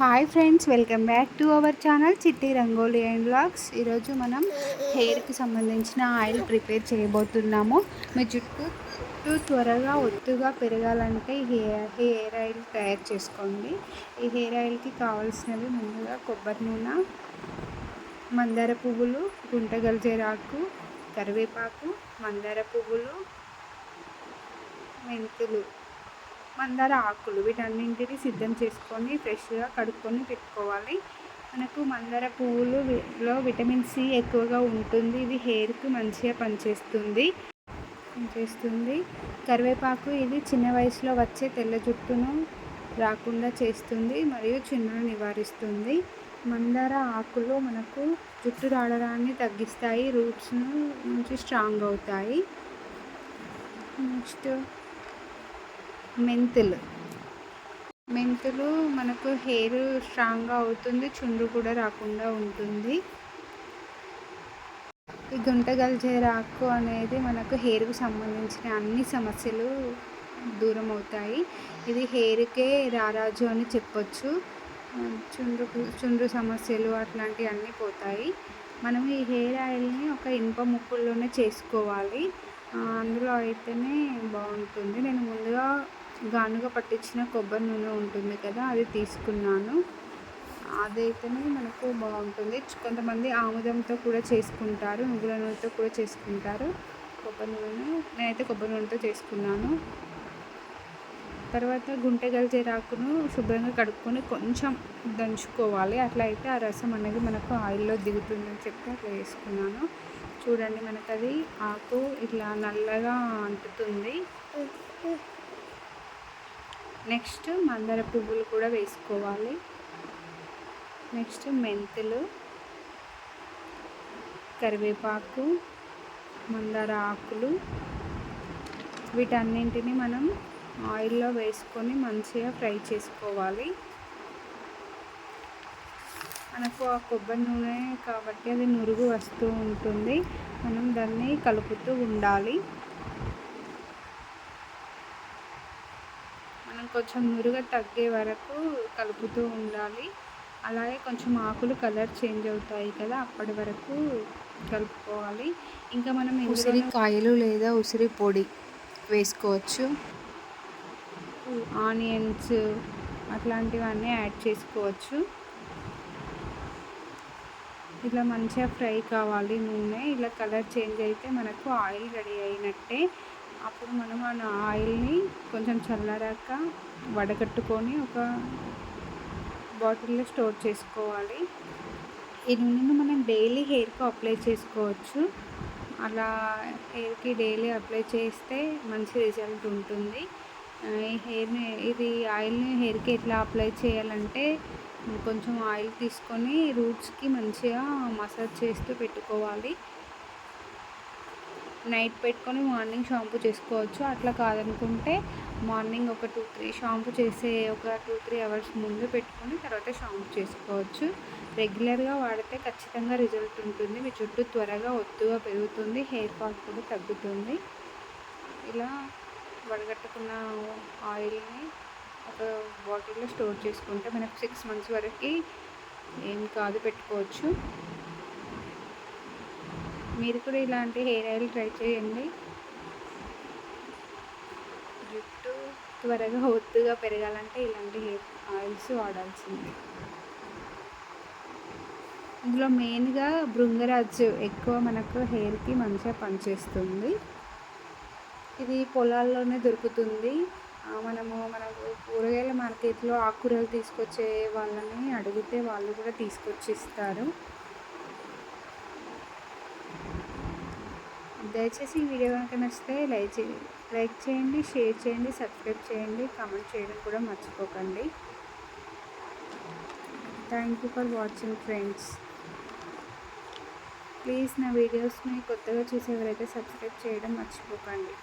Hi friends welcome back to our channel Chitti rangoli and blogs ఈరోజు మనం హెయిర్కి సంబంధించిన ఆయిల్ ప్రిపేర్ చేయబోతున్నాము. మీ జుట్టు త్వరగా ఒత్తుగా పెరగాలంటే హెయిర్ హెయిర్ ఆయిల్ తయారు చేసుకోండి. ఈ హెయిర్ ఆయిల్కి కావాల్సినవి ముందుగా కొబ్బరి నూనె మందార పువ్వులు గుంటగల్జేరాకు కరివేపాకు మందార పువ్వులు మెంతులు. మందార ఆకులు వీటన్నింటిని సిద్ధం చేసుకొని ఫ్రెష్గా కడుక్కొని పెట్టుకోవాలి. మనకు మందార పువ్వులులో విటమిన్ సి ఎక్కువగా ఉంటుంది. ఇది హెయిర్కి మంచిగా పనిచేస్తుంది. పనిచేస్తుంది. కరివేపాకు ఇది చిన్న వయసులో వచ్చే తెల్ల జుట్టును రాకుండా చేస్తుంది మరియు చిన్నను నివారిస్తుంది. మందార ఆకులు మనకు జుట్టు రావడాన్ని తగ్గిస్తాయి. రూట్స్ను నుంచి స్ట్రాంగ్ అవుతాయి. నెక్స్ట్ మెంతులు. మెంతులు మనకు హెయిర్ స్ట్రాంగ్గా అవుతుంది చుండ్రు కూడా రాకుండా ఉంటుంది. ఈ గుంట ఆకు అనేది మనకు హెయిర్కు సంబంధించిన అన్ని సమస్యలు దూరం అవుతాయి. ఇది హెయిర్కే రారాజు అని చెప్పొచ్చు. చుండ్రు చుండ్రు సమస్యలు అట్లాంటివన్నీ పోతాయి. మనం ఈ హెయిర్ ఆయిల్ని ఒక ఇనుప ముక్కుల్లోనే చేసుకోవాలి. అందులో అయితేనే బాగుంటుంది. నేను ముందుగా గానుగ పట్టించిన కొబ్బరి నూనె ఉంటుంది కదా అది తీసుకున్నాను. అదైతేనే మనకు బాగుంటుంది. కొంతమంది ఆముదంతో కూడా చేసుకుంటారు నువ్వుల నూనెతో కూడా చేసుకుంటారు. కొబ్బరి నూనె నేనైతే కొబ్బరి నూనెతో చేసుకున్నాను. తర్వాత గుంటె గల్జేరాకును శుభ్రంగా కడుక్కొని కొంచెం దంచుకోవాలి. అట్లా అయితే ఆ రసం అనేది మనకు ఆయిల్లో దిగుతుందని చెప్పి అట్లా వేసుకున్నాను చూడండి మనకు అది ఆకు ఇట్లా నల్లగా అంటుతుంది. నెక్స్ట్ మందార పువ్వులు కూడా వేసుకోవాలి. నెక్స్ట్ మెంతులు కరివేపాకు మందార ఆకులు. వీటన్నింటిని మనం ఆయిల్లో వేసుకొని మంచిగా ఫ్రై చేసుకోవాలి. మనకు ఆ కొబ్బరి నూనె కాబట్టి అది నురుగు వస్తూ ఉంటుంది. మనం దాన్ని కలుపుతూ ఉండాలి. కొంచెం నురుగ తగ్గే వరకు కలుపుతూ ఉండాలి. అలాగే కొంచెం ఆకులు కలర్ చేంజ్ అవుతాయి కదా అప్పటి వరకు కలుపుకోవాలి. ఇంకా మనం ఉసిరికాయలు లేదా ఉసిరి పొడి వేసుకోవచ్చు. ఆనియన్స్ అట్లాంటివన్నీ యాడ్ చేసుకోవచ్చు. ఇలా మంచిగా ఫ్రై కావాలి నూనె. ఇలా కలర్ చేంజ్ అయితే మనకు ఆయిల్ రెడీ అయినట్టే. అప్పుడు మనం ఆ ఆయిల్ని కొంచెం చల్లారాక వడగట్టుకొని ఒక బాటిల్లో స్టోర్ చేసుకోవాలి. ఈ నూనెను మనం డైలీ హెయిర్కి అప్లై చేసుకోవచ్చు. అలా హెయిర్కి డైలీ అప్లై చేస్తే మంచి రిజల్ట్ ఉంటుంది. ఈ హెయిర్ని ఇది ఆయిల్ని హెయిర్కి ఎట్లా అప్లై చేయాలంటే కొంచెం ఆయిల్ తీసుకొని రూట్స్కి మంచిగా మసాజ్ చేస్తూ పెట్టుకోవాలి. నైట్ పెట్టుకొని మార్నింగ్ షాంపూ చేసుకోవచ్చు. అట్లా కాదనుకుంటే మార్నింగ్ ఒక టూ త్రీ షాంపూ చేసే ఒక టూ త్రీ అవర్స్ ముందు పెట్టుకొని తర్వాత షాంపూ చేసుకోవచ్చు. రెగ్యులర్గా వాడితే ఖచ్చితంగా రిజల్ట్ ఉంటుంది. మీ జుట్టు త్వరగా ఒత్తుగా పెరుగుతుంది. హెయిర్ ఫాల్ కూడా తగ్గుతుంది. ఇలా వడగట్టుకున్న ఆయిల్ని ఒక బాటిల్లో స్టోర్ చేసుకుంటే మనకు సిక్స్ మంత్స్ వరకు ఏం కాదు పెట్టుకోవచ్చు. మీరు కూడా ఇలాంటి హెయిర్ ఆయిల్ ట్రై చేయండి. జుట్టు త్వరగా ఒత్తుగా పెరగాలంటే ఇలాంటి హెయిర్ ఆయిల్స్ వాడాల్సింది. ఇందులో మెయిన్గా భృంగరాజ్ ఎక్కువ మనకు హెయిర్కి మంచిగా పనిచేస్తుంది. ఇది పొలాల్లోనే దొరుకుతుంది. మనము మనకు కూరగాయల మార్కెట్లో ఆకుకూరలు తీసుకొచ్చే వాళ్ళని అడిగితే వాళ్ళు కూడా తీసుకొచ్చి దయచేసి ఈ వీడియో కనుక నచ్చితే లైక్ చేయండి లైక్ చేయండి షేర్ చేయండి సబ్స్క్రైబ్ చేయండి కామెంట్ చేయడం కూడా మర్చిపోకండి. Thank you for watching friends please నా వీడియోస్ని కొత్తగా చూసేవారైతే సబ్స్క్రైబ్ చేయడం మర్చిపోకండి.